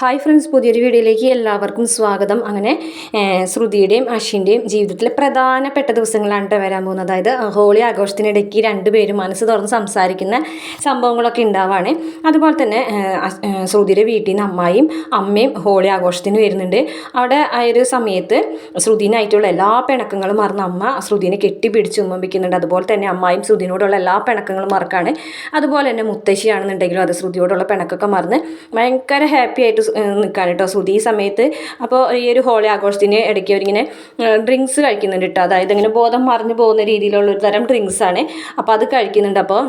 Hi friends പുതിയൊരു വീഡിയോയിലേക്ക് എല്ലാവർക്കും സ്വാഗതം. അങ്ങനെ ശ്രുതിയുടെയും അശ്വിന്റെയും ജീവിതത്തിലെ പ്രധാനപ്പെട്ട ദിവസങ്ങളാണ് വരാൻ പോകുന്നത്. അതായത് ഹോളി ആഘോഷത്തിനിടയ്ക്ക് രണ്ടുപേരും മനസ്സ് തുറന്ന് സംസാരിക്കുന്ന സംഭവങ്ങളൊക്കെ ഉണ്ടാവാണ്. അതുപോലെ തന്നെ ശ്രുതിയുടെ വീട്ടിൽ നിന്ന് അമ്മായും അമ്മയും ഹോളി ആഘോഷത്തിന് വരുന്നുണ്ട്. അവിടെ ആ ഒരു സമയത്ത് ശ്രുതിനായിട്ടുള്ള എല്ലാ പിണക്കങ്ങളും മറന്ന് അമ്മ ശ്രുതിനെ കെട്ടിപ്പിടിച്ച് ഉമ്മമ്പിക്കുന്നുണ്ട്. അതുപോലെ തന്നെ അമ്മായും ശ്രുതിനോടുള്ള എല്ലാ പിണക്കങ്ങളും മറക്കാണ്. അതുപോലെ തന്നെ മുത്തശ്ശിയാണെന്നുണ്ടെങ്കിലും അത് ശ്രുതിയോടുള്ള പിണക്കൊക്കെ മറന്ന് ഭയങ്കര ഹാപ്പി ആയിട്ട് നിൽക്കാൻ കേട്ടോ സുതി ഈ സമയത്ത് അപ്പോൾ ഈ ഒരു ഹോളി ആഘോഷത്തിന് ഇടയ്ക്ക് അവരിങ്ങനെ ഡ്രിങ്ക്സ് കഴിക്കുന്നുണ്ട് കേട്ടോ അതായത് ഇങ്ങനെ ബോധം മറിഞ്ഞു പോകുന്ന രീതിയിലുള്ള ഒരു തരം ഡ്രിങ്ക്സ് ആണ്. അപ്പോൾ അത് കഴിക്കുന്നുണ്ട്. അപ്പോൾ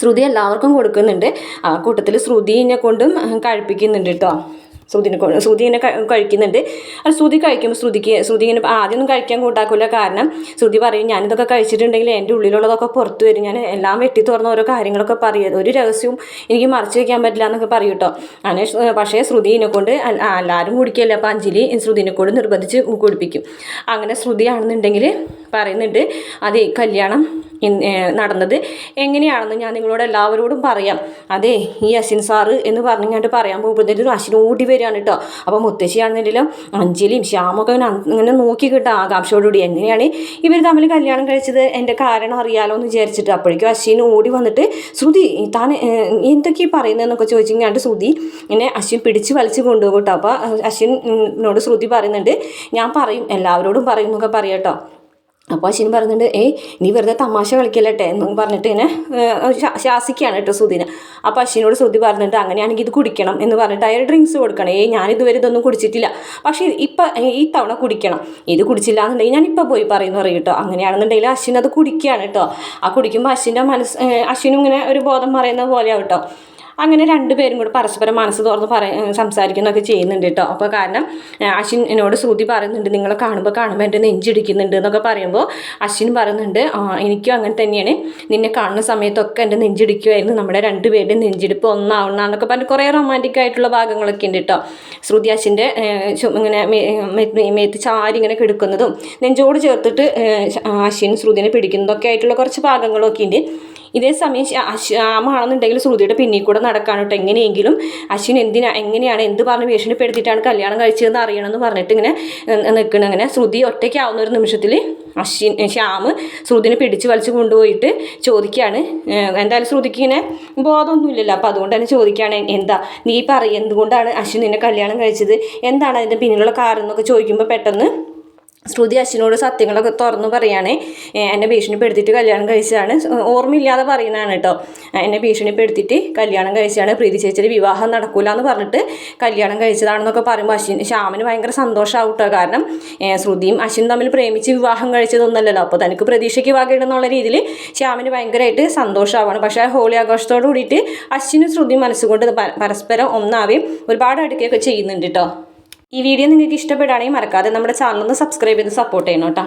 ശ്രുതി എല്ലാവർക്കും കൊടുക്കുന്നുണ്ട്. ആ കൂട്ടത്തിൽ ശ്രുതിനെ കൊണ്ടും കഴിപ്പിക്കുന്നുണ്ട് കേട്ടോ. ശ്രുതിനെ ശ്രുതി ഇങ്ങനെ കഴി- കഴിക്കുന്നുണ്ട്. അത് ശ്രുതി കഴിക്കുമ്പോൾ ശ്രുതിക്ക് ശ്രുതി ഇങ്ങനെ ആദ്യമൊന്നും കഴിക്കാൻ കൂട്ടാക്കില്ല കാരണം ശ്രുതി പറയും ഞാനിതൊക്കെ കഴിച്ചിട്ടുണ്ടെങ്കിൽ എന്റെ ഉള്ളിലുള്ളതൊക്കെ പുറത്തു വരും. ഞാൻ എല്ലാം വെട്ടി തുറന്ന ഓരോ കാര്യങ്ങളൊക്കെ പറയും. ഒരു രഹസ്യവും എനിക്ക് മറച്ചു വെക്കാൻ പറ്റില്ല എന്നൊക്കെ പറയും കേട്ടോ. അങ്ങനെ പക്ഷേ ശ്രുതിനെ കൊണ്ട് എല്ലാവരും കുടിക്കില്ല? അപ്പോൾ അഞ്ജലി ശ്രുതിനെ കൊണ്ട് നിർബന്ധിച്ച് കുടിപ്പിക്കും. അങ്ങനെ ശ്രുതിയാണെന്നുണ്ടെങ്കിൽ പറയുന്നുണ്ട് അത് കല്യാണം നടന്നത്. എങ്ങനെയാണെന്ന് ഞാൻ നിങ്ങളോട് എല്ലാവരോടും പറയാം. അതെ ഈ അശ്വിൻ സാറ് എന്ന് പറഞ്ഞു പറഞ്ഞിങ്ങോട്ട് പറയാൻ പോകുമ്പോഴത്തേക്കും അശ്വിൻ ഓടി വരികയാണ് കേട്ടോ അപ്പോൾ മുത്തശ്ശിയാണെന്നുണ്ടെങ്കിലും അഞ്ജലിയും ശ്യാമൊക്കെ അങ്ങനെ നോക്കി കിട്ടുക ആകാംക്ഷയോടുകൂടി. എങ്ങനെയാണ് ഇവർ തമ്മിൽ കല്യാണം കഴിച്ചത്? എന്റെ കാരണം അറിയാലോ എന്ന് വിചാരിച്ചിട്ട് അപ്പോഴേക്കും അശ്വിൻ ഓടി വന്നിട്ട് ശ്രുതി താൻ എന്തൊക്കെയാണ് പറയുന്നതെന്നൊക്കെ ചോദിച്ചിങ്ങാണ്ട് ശ്രുതി ഇങ്ങനെ അശ്വിൻ പിടിച്ച് വലിച്ച് കൊണ്ടുപോകും കേട്ടോ അപ്പോൾ അശ്വിനോട് ശ്രുതി പറയുന്നുണ്ട്. ഞാൻ പറയും എല്ലാവരോടും പറയും എന്നൊക്കെ പറയാം കേട്ടോ അപ്പോൾ അശ്വിൻ പറയുന്നുണ്ട് ഏയ് നീ വെറുതെ തമാശ കളിക്കലട്ടെ? എന്ന് പറഞ്ഞിട്ട് ഇങ്ങനെ ശാസിക്കുകയാണ് കേട്ടോ ശ്രുതിനെ അപ്പോൾ അശ്വിനോട് ശ്രുതി പറഞ്ഞിട്ട് അങ്ങനെയാണെങ്കിൽ ഇത് കുടിക്കണം എന്ന് പറഞ്ഞിട്ട് അയാൾ ഡ്രിങ്ക്സ് കൊടുക്കണം. ഏയ് ഞാനിതുവരെ ഇതൊന്നും കുടിച്ചിട്ടില്ല. പക്ഷേ ഇപ്പം ഈ തവണ കുടിക്കണം. ഇത് കുടിച്ചില്ല എന്നുണ്ടെങ്കിൽ ഞാൻ ഇപ്പോൾ പോയി പറയുന്നു പറയും കേട്ടോ അങ്ങനെയാണെന്നുണ്ടെങ്കിൽ അശ്വിൻ അത് കുടിക്കുകയാണ് കേട്ടോ ആ കുടിക്കുമ്പോൾ അശ്വിന്റെ മനസ്സ് അശ്വിനും ഇങ്ങനെ ഒരു ബോധം പറയുന്ന പോലെയാവും കേട്ടോ അങ്ങനെ രണ്ടുപേരും കൂടെ പരസ്പരം മനസ്സ് തുറന്ന് പറ സംസാരിക്കുന്നൊക്കെ ചെയ്യുന്നുണ്ട് കേട്ടോ അപ്പോൾ കാരണം അശ്വിൻ എന്നോട് ശ്രുതി പറയുന്നുണ്ട് നിങ്ങളെ കാണുമ്പോൾ കാണുമ്പോൾ എന്റെ നെഞ്ചിടിക്കുന്നുണ്ട് എന്നൊക്കെ പറയുമ്പോൾ അശ്വിൻ പറയുന്നുണ്ട് "ആ, എനിക്കും അങ്ങനെ തന്നെയാണ്. നിന്നെ കാണുന്ന സമയത്തൊക്കെ എന്റെ നെഞ്ചിടിക്കുമായിരുന്നു നമ്മുടെ രണ്ടുപേരുടെയും നെഞ്ചിടിപ്പ് ഒന്നാവണമെന്നൊക്കെ പറഞ്ഞ് കുറേ റൊമാന്റിക് ആയിട്ടുള്ള ഭാഗങ്ങളൊക്കെ ഉണ്ട് കേട്ടോ ശ്രുതി അശ്വിന്റെ ഇങ്ങനെ മേത്ത് ചാരി ഇങ്ങനെ കിടക്കുന്നതും നെഞ്ചോട് ചേർത്തിട്ട് അശ്വിൻ ശ്രുതിനെ പിടിക്കുന്നതൊക്കെ ആയിട്ടുള്ള കുറച്ച് ഭാഗങ്ങളൊക്കെ ഉണ്ട്. ഇതേ സമയം ശ്യാമാണെന്നുണ്ടെങ്കിൽ ശ്രുതിയുടെ പിന്നിൽ കൂടെ നടക്കാൻ കേട്ടോ. എങ്ങനെയെങ്കിലും അശ്വിൻ എന്തിനാ എങ്ങനെയാണ് എന്ത് പറഞ്ഞ് ഭീഷണിപ്പെടുത്തിയിട്ടാണ് കല്യാണം കഴിച്ചതെന്ന് അറിയണമെന്ന് പറഞ്ഞിട്ട് ഇങ്ങനെ നിൽക്കണം അങ്ങനെ ശ്രുതി ഒറ്റയ്ക്കാവുന്ന ഒരു നിമിഷത്തിൽ അശ്വിൻ ശ്യാം ശ്രുതിനെ പിടിച്ച് വലിച്ചു കൊണ്ടുപോയിട്ട് ചോദിക്കുകയാണ്. എന്തായാലും ശ്രുതിക്ക് ഇങ്ങനെ ബോധമൊന്നുമില്ലല്ലോ. അപ്പോൾ അതുകൊണ്ട് തന്നെ ചോദിക്കുകയാണ് എന്താ നീ പറയും എന്തുകൊണ്ടാണ് അശ്വിൻ നിന്നെ കല്യാണം കഴിച്ചത്? എന്താണ് അതിന്റെ പിന്നിലുള്ള കാരണം എന്നൊക്കെ ചോദിക്കുമ്പോൾ പെട്ടെന്ന് ശ്രുതി അശ്വിനോട് സത്യങ്ങളൊക്കെ തുറന്നു പറയുകയാണ് എന്നെ ഭീഷണിപ്പെടുത്തിയിട്ട് കല്യാണം കഴിച്ചതാണ്. ഓർമ്മയില്ലാതെ പറയുന്നതാണ് കേട്ടോ. എന്നെ ഭീഷണിപ്പെടുത്തിയിട്ട് കല്യാണം കഴിച്ചതാണ്. പ്രീതി ചേച്ചിയുടെ വിവാഹം നടക്കില്ല എന്ന് പറഞ്ഞിട്ട് കല്യാണം കഴിച്ചതാണെന്നൊക്കെ പറയുമ്പോൾ അശ്വിൻ ശ്യാമിന് ഭയങ്കര സന്തോഷമാവും കേട്ടോ. കാരണം ശ്രുതിയും അശ്വിനും തമ്മിൽ പ്രേമിച്ച് വിവാഹം കഴിച്ചതൊന്നല്ലല്ലോ. അപ്പോൾ തനിക്ക് പ്രതീക്ഷയ്ക്ക് വകയിടുന്നുള്ള രീതിയിൽ ശ്യാമിന് ഭയങ്കരമായിട്ട് സന്തോഷമാവാണ് പക്ഷേ ആ ഹോളി ആഘോഷത്തോട് കൂടിയിട്ട് അശ്വിനും ശ്രുതിയും മനസ്സുകൊണ്ട് പരസ്പരം ഒന്നാവുകയും ഒരുപാട് അടുക്കുകയൊക്കെ ചെയ്യുന്നുണ്ട് കേട്ടോ. ഈ വീഡിയോ നിങ്ങൾക്ക് ഇഷ്ടപ്പെടുകയാണെങ്കിൽ മറക്കാതെ നമ്മുടെ ചാനൽ ഒന്ന് സബ്സ്ക്രൈബ് ചെയ്ത് സപ്പോർട്ട് ചെയ്യണം കേട്ടോ.